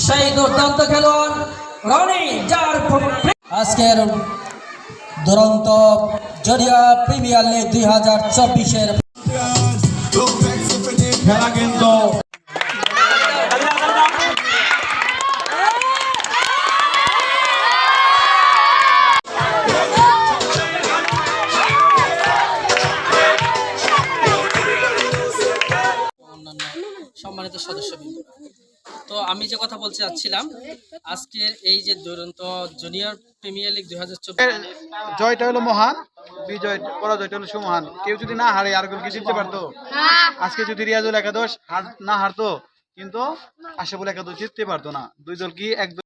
সেই দুর্দান্ত খেলোয়াড় রনি যার আজকের দুরন্ত জরিয়া প্রিমিয়ার লিগ দুই হাজার চব্বিশের খেলা কিন্তু সম্মানিত সদস্যবৃন্দ তো আমি যে কথা বলতে চাচ্ছিলাম আজকের এই যে দুরন্ত জুনিয়র প্রিমিয়ার লিগ দুই হাজার চব্বিশ জয়টা হলো মহান বিজয় পরাজয়টা হলো সুমহান। কেউ যদি না হারে আর কি জিততে পারতো? আজকে যদি রিয়াজুল একাদশ হার না হারতো কিন্তু আশাফুল একাদশ জিততে পারতো না। দুই দল কি এক